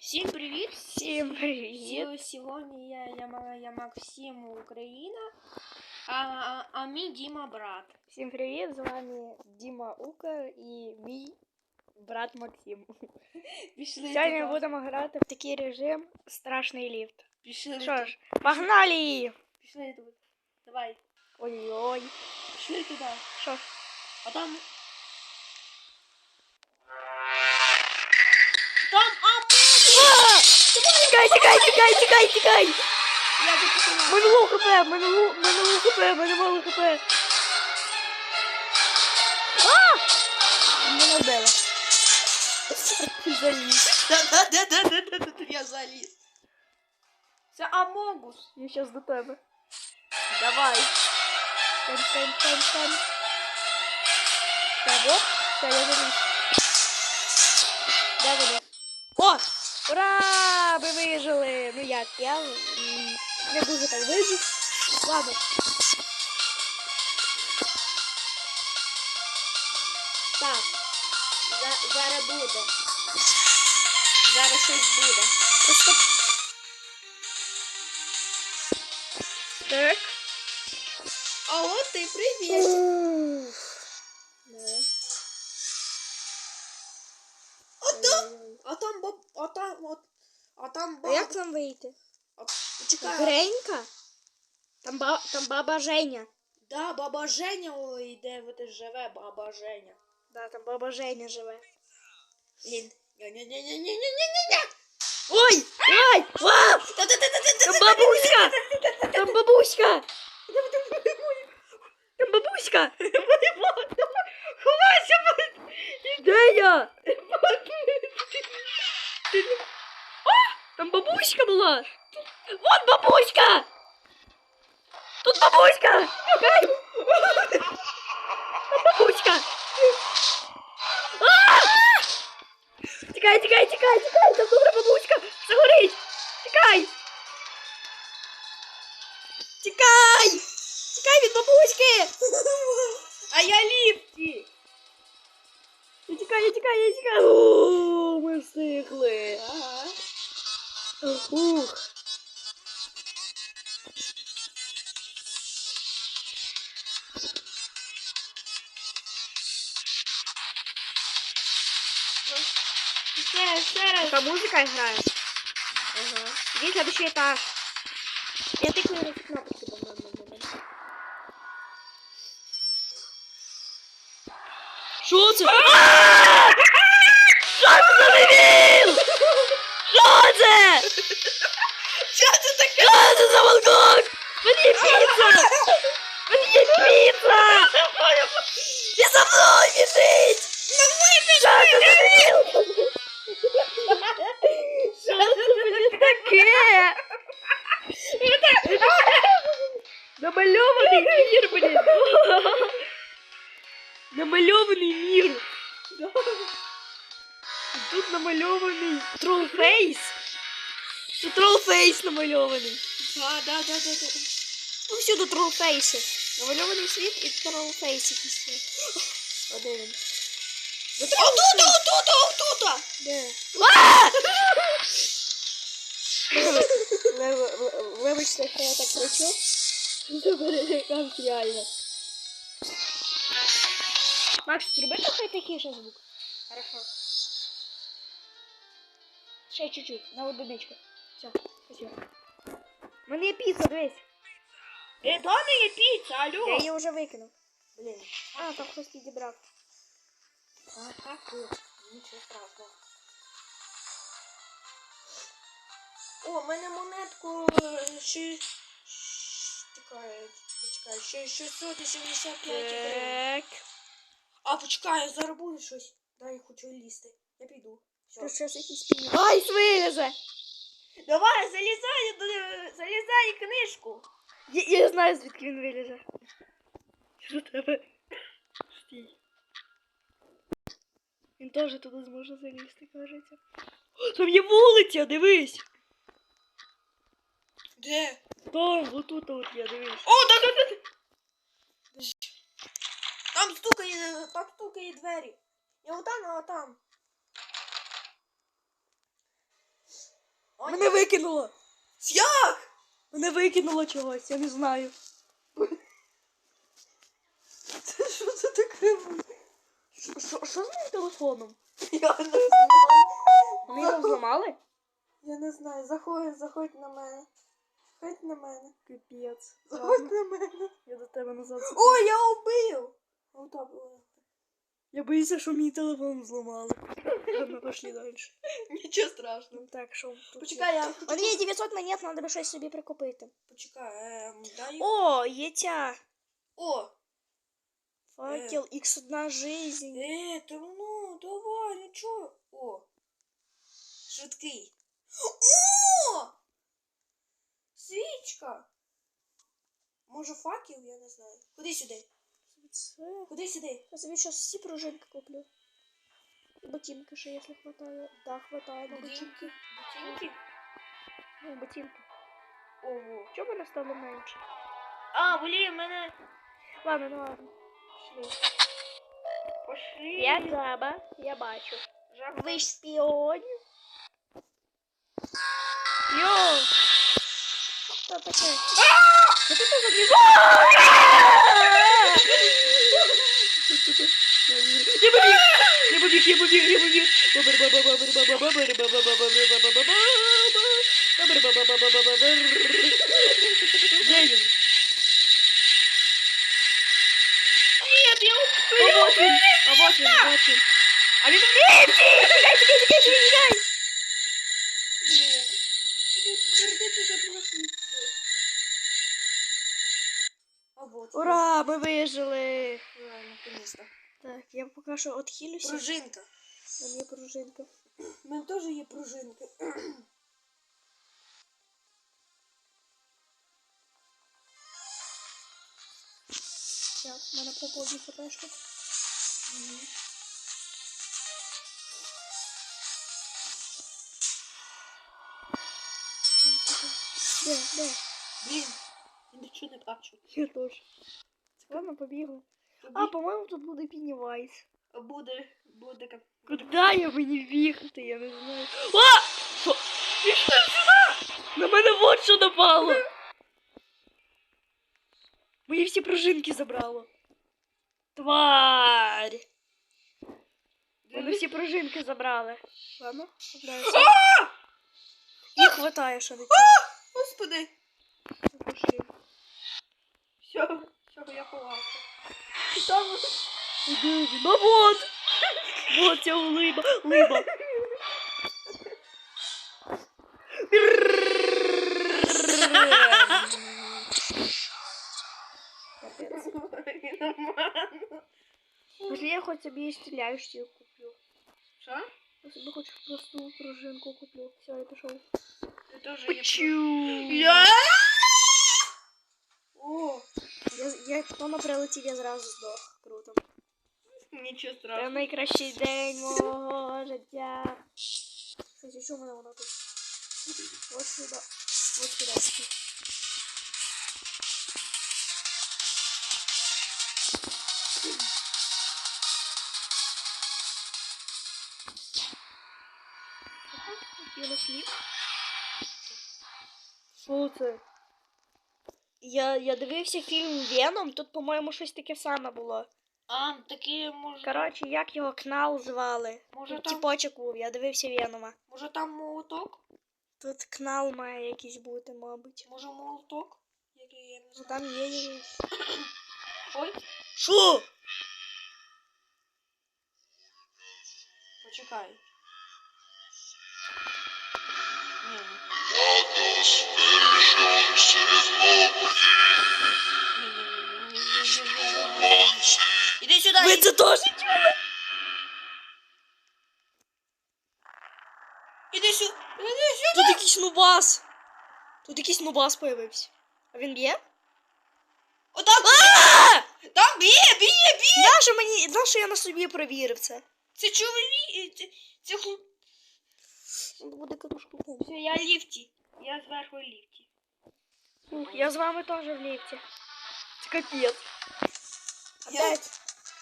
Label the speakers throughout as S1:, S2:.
S1: Всім привіт!
S2: Всім привіт!
S1: Сьо- Сьогодні я Яма Ямак всім Україна, а, а, а мій Діма брат.
S2: Всім привіт! З вами Діма Укр і мій брат Максим.
S1: Пішли
S2: Сьогодні
S1: туди.
S2: ми будемо грати в такий режим страшний ліфт.
S1: Пішли
S2: Що
S1: туди.
S2: ж, погнали!
S1: Пішли тут. Давай.
S2: Ой-ой.
S1: Пішли туди.
S2: Що ж,
S1: А там. Там
S2: тікай, тікай, тікай, тікай, тікай!
S1: Я тут пішла.
S2: Минуло хп, минуло, минуло хп, мене мало хп. А! Мене вбило. Заліз.
S1: Да-да-да-да-да-да, я заліз. Це Амогус.
S2: Я щас до тебе. Давай. Тем. Так, оп. Все, я заліз. Де вони? О! Ура! Ми вижили! Ну як, я не дуже так вижив. Ладно.
S1: Так. За, зараз буде. Зараз щось буде.
S2: Просто... Так.
S1: А от ти привіт. А там, а там баб, а там от, а там
S2: А
S1: баб.
S2: як нам вийти?
S1: А, Чекай.
S2: Гренька? Там, ба... там баба Женя.
S1: Да, баба Женя ой, де ви ти живе, баба Женя.
S2: Да, там баба Женя живе.
S1: Блін. Ня-ня-ня-ня-ня-ня-ня-ня.
S2: Ой! Ой! Вау! Там бабуська! Там бабуська! Там бабуська!
S1: Ховайся,
S2: Де я? Там бабуська була! Вот бабуська! Тут бабуська! Тікай! Там бабуська! А! Тікай, тікай, тікай, тікай! Там добра бабуська! Загорить! Тікай! Тікай! Тікай від бабуськи!
S1: А я ліфті.
S2: Я тікаю, я тікаю, я тікаю! О, ми встигли!
S1: Ага.
S2: Ух!
S1: Ще, ще раз.
S2: Така музика грає.
S1: Ага.
S2: Иди следующий этаж. Я тыкаю на эти Що це? Що це за дебіл? Що це?
S1: Що це таке?
S2: Що це за балкон? Мені є піца! Мені є піца! І за мною біжить! Що це за дебіл? Тут тролфейс намальований.
S1: Да, да, да, да, да.
S2: Ну, всюди тролфейси. Намальований світ і тролфейс якісь. є. А де він?
S1: Отут, отут, отут.
S2: Де? А! Ви- Вибачте, що я так кричу. Це перелякався реально. Макс, зроби трохи тихіше звук. Хорошо. Ще чуть-чуть, на одиничку. Все, спасибо. У мене є піца, дивись.
S1: Там є піца,
S2: Я
S1: алло.
S2: її вже викинув.
S1: Блін.
S2: А, там хтось підібрав.
S1: А, так, нічого страшного. О, в мене монетку ще... Чекай, почекай, ще 675 гривень. А, почекай, зараз буде щось. Дай хочу лізти. Я піду. Все.
S2: Щось пінь. Ай, вилізе!
S1: Давай, залізай, залізай книжку.
S2: Я, я знаю, звідки він вилізе. Що тебе? Стій. Він теж туди зможе залізти, кажеться. О, Там є вулиця, дивись!
S1: Де?
S2: Там, отут от є, дивись.
S1: О, да, да, да. Там стукає, там стукає двері. Я отам, а там.
S2: Мене викинуло.
S1: Як?
S2: Мене викинуло чогось, я не знаю.
S1: Це що це таке?
S2: Що- Що що з моїм телефоном?
S1: Я не знаю.
S2: Вони його зламали?
S1: Я не знаю. Заходь, заходь на мене. Заходь на мене.
S2: Капець.
S1: Заходь на мене.
S2: Я до тебе назад.
S1: О, я убив! Отак було.
S2: Я боюся, що мій телефон зламали. Ладно, пошли далі.
S1: Нічого страшного.
S2: Ну так, що тут
S1: Почекай, я.
S2: У мене є 900 монет, треба щось собі прикупити.
S1: Почекай, ем, дай.
S2: О, є ця.
S1: О!
S2: Факел, X1 жизнь.
S1: Е, та ну, давай, нічого. О! Швидкий. О! Свічка! Може факел, я не знаю. Куди сюди?
S2: Це.
S1: Куди сюди?
S2: Я собі зараз всі пружинки куплю. Ботинки ще, якщо хватає. Да, хватає на ботинки.
S1: Ботинки?
S2: Ну, ботинки.
S1: Ого.
S2: Чому мене стало менше?
S1: А, блін, мене.
S2: Ладно, ну ладно.
S1: Пішли. Пошли.
S2: Я жаба, я бачу.
S1: Жаба.
S2: Ви ж шпіонів. Йо! Що таке? Що ти тут забіг? Я побіг, я побіг, я побіг, я побіг. Де він?
S1: Нет, я
S2: А вот він, а вот він, вот він. А він в ліфті! Тікай, тікай, тікай, тікай!
S1: Блін. Придеться запросити. А вот.
S2: Ура, ми вижили!
S1: Ура, наконец-то.
S2: Так, я поки що отхилюся.
S1: Пружинка.
S2: У мене є пружинка.
S1: У мене теж є пружинка.
S2: Зараз, в мене поповні фотошки. Де, де?
S1: Блін, я нічого не бачу.
S2: Я теж. Ладно, побігли. А, по-моєму, тут буде Піннівайз.
S1: Буде, буде как.
S2: Куди я мені бігти, я не знаю. А! Що? Пішли сюди! На мене вот що напало! Мої всі пружинки забрало. Тварь! Вони всі пружинки забрали. Ладно, купляюся. Їх хватає, що не
S1: Господи.
S2: Пошли. Ну вот! Вот ця либа. Либа.
S1: Нормально.
S2: Може, я хоч собі стріляючу куплю.
S1: Що?
S2: Я собі хоч просту пружинку куплю. Все, я пішов.
S1: Ти теж є.
S2: Пчу!
S1: Я?
S2: Я, я на прилетів, я зразу здох. Круто.
S1: нічого
S2: Це
S1: страшного.
S2: найкращий день мого життя. Кстати, що в мене вона тут? Ось сюди. Ось сюди. Хотіла слід. Що це? Я, я дивився фільм Веном, тут, по-моєму, щось таке саме було.
S1: А, такі може.
S2: Коротше, як його кнал звали?
S1: Може там,
S2: тіпочок був, я дивився Венома.
S1: може там молоток?
S2: Тут кнал має якийсь бути, мабуть.
S1: Може молоток? Який я не
S2: Ну
S1: знаю.
S2: там є якийсь.
S1: Ой,
S2: Що?
S1: почекай. Ні, ні, ні, ні, ні. Іди сюди. Іди сюди.
S2: Тут якийсь нубас. Тут якийсь нубас появився. А він б'є?
S1: Отак. Там б'є, б'є, б'є.
S2: Нащо мені, нащо я на собі провірив це?
S1: Це чоловік. Це, це хл...
S2: Буде катушку
S1: Все, я ліфті. Я зверху в ліфті.
S2: Я з вами теж в ліфті. Це капець.
S1: Я-
S2: Опять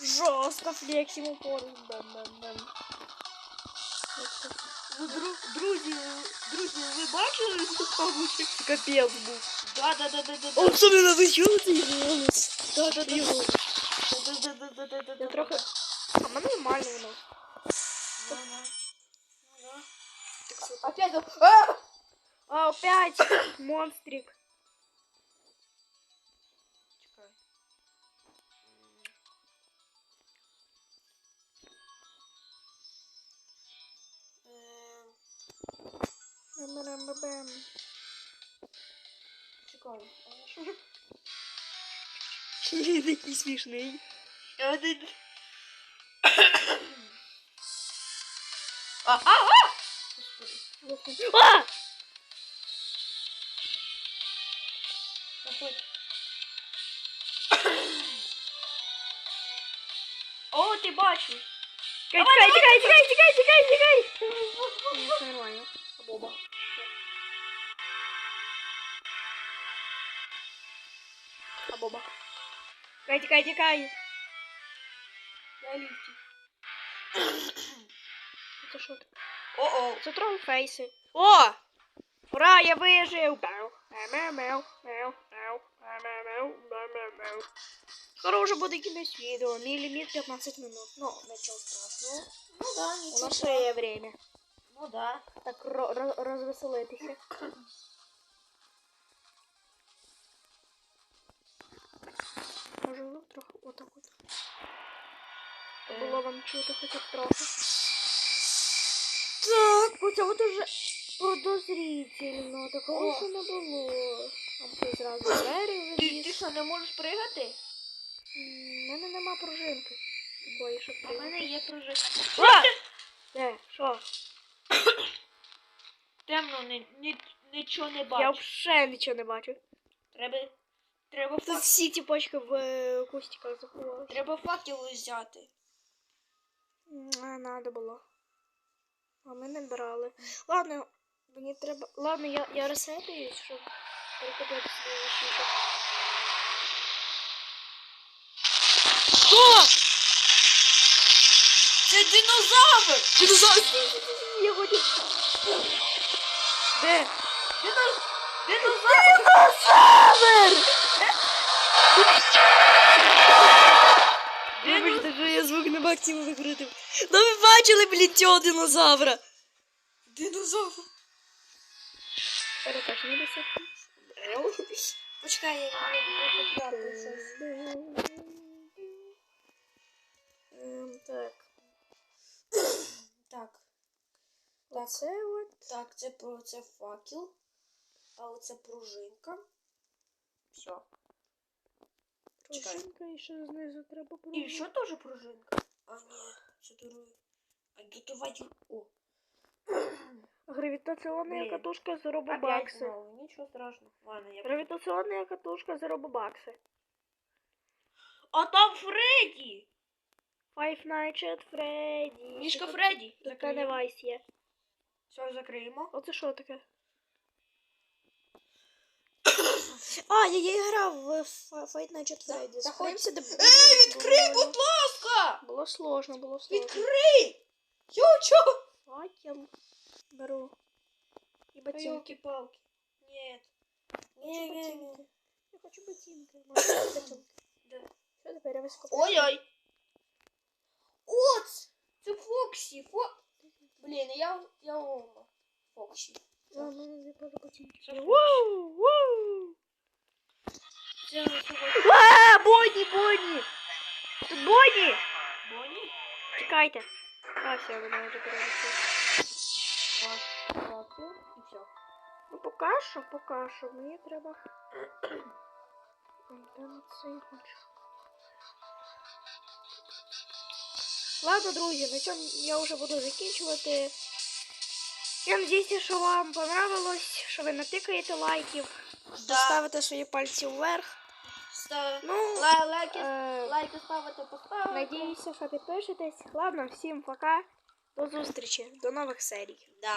S2: жорстко флексимо поруч. Бам-бам-бам.
S1: Ну, дру- друзі, Друзі, ви бачили павучок?
S2: Капець був.
S1: Да, да, да, да, да, да.
S2: Особливо ви чули цей голос?
S1: Да, да, да,
S2: Його.
S1: да,
S2: опять монстрик. Бэм. Чекаем. Такие
S1: смешные. А! Заходь. О, ти бачиш.
S2: Тікай, тікай, тікай, тікай, тікай, тікай, тікай. Ні, все нормально.
S1: Боба.
S2: А боба. Тікай, тікай, тікай.
S1: Я ліфті.
S2: Це що таке?
S1: О-о.
S2: Це тролфейси. О! Ура, я вижив! Мяу, мяу, мяу, мяу, вже буде кінець відео. Мій ліміт 15 минут. Ну, нічого страшного.
S1: Ну да,
S2: У нас ще є время.
S1: Ну да.
S2: Так ро- ро- розвеселитися. Може, ну, трохи отак от. Було вам чути хоча б трохи. Так, оце от уже подозрительно. Такого ще не було. Там хтось зразу двері
S1: Ти, ти що, не можеш пригати?
S2: У мене нема пружинки. Такої, щоб пригати.
S1: мене є пружина.
S2: А! Де? Що?
S1: Темно, ні, ні, нічого не
S2: Я
S1: бачу.
S2: взагалі нічого не бачу.
S1: Треба, треба,
S2: Тут
S1: фак...
S2: всі ці почки в е, кустиках заховалися.
S1: треба факел взяти.
S2: А, надо було. А ми не брали. Ладно, мені треба. Ладно, я, я розсеюсь, щоб. Що?
S1: Це динозавр!
S2: Динозавр! Я хочу. Де?
S1: Дино... Динозавр!
S2: Динозавр! Вибачте, що я звук на максимум викрутив. Ну ви бачили, блін, цього динозавра.
S1: Динозавр!
S2: Перекаж, не десятки.
S1: Почекай, я буду купляти щось.
S2: Ем, Так.
S1: Так,
S2: Оце от.
S1: так, це, про- це факел, а оце пружинка. Все. Чекай.
S2: Пружинка і ще знизу треба
S1: І
S2: пружинка.
S1: що теж пружинка? А, ні, це друге. А дотувати... О,
S2: Гравітаційна катушка за робобакси.
S1: нічого страшного. Ладно, я...
S2: Гравітаційна катушка за робобакси.
S1: А там Фредді!
S2: Five Nights at Freddy.
S1: Мішка Фредді. Закриємо.
S2: Pennywise є.
S1: Все, закриємо.
S2: Оце що таке? А, я, я грав в F- Five Nights at Freddy.
S1: заходь.
S2: Закрився, де...
S1: Ей, відкрий, будь ласка!
S2: Було сложно, було сложно.
S1: Відкрий! Ючо!
S2: Факел. Беру. І ботинки.
S1: Елки-палки. Нет. Не, не, не.
S2: ботинки. Я хочу ботинки. Можна ботинки.
S1: Да.
S2: Що тепер я високо?
S1: Ой-ой. Оц! Це Фоксі. Фо... Блін, я, я Ома. Фоксі.
S2: Ладно, не буду ботинки.
S1: Це Фоксі.
S2: Воу, воу.
S1: Це сьогодні
S2: А, Бонні, Бонні! Тут Бонні!
S1: Бонні.
S2: Чекайте. А, все, вона вже перенесла. Поки що, поки що. Мені треба... Ой, це я хочу. Ладно, друзі, на цьому я вже буду закінчувати. Я надіюся, що вам понравилось, що ви натикаєте лайків,
S1: Да.
S2: ставите свої пальці вверх. Ну,
S1: Лай- лайки,
S2: е,
S1: лайки ставити, поставити.
S2: Надіюся, що підпишетесь. Ладно, всім пока. До зустрічі, до нових серій.
S1: Да.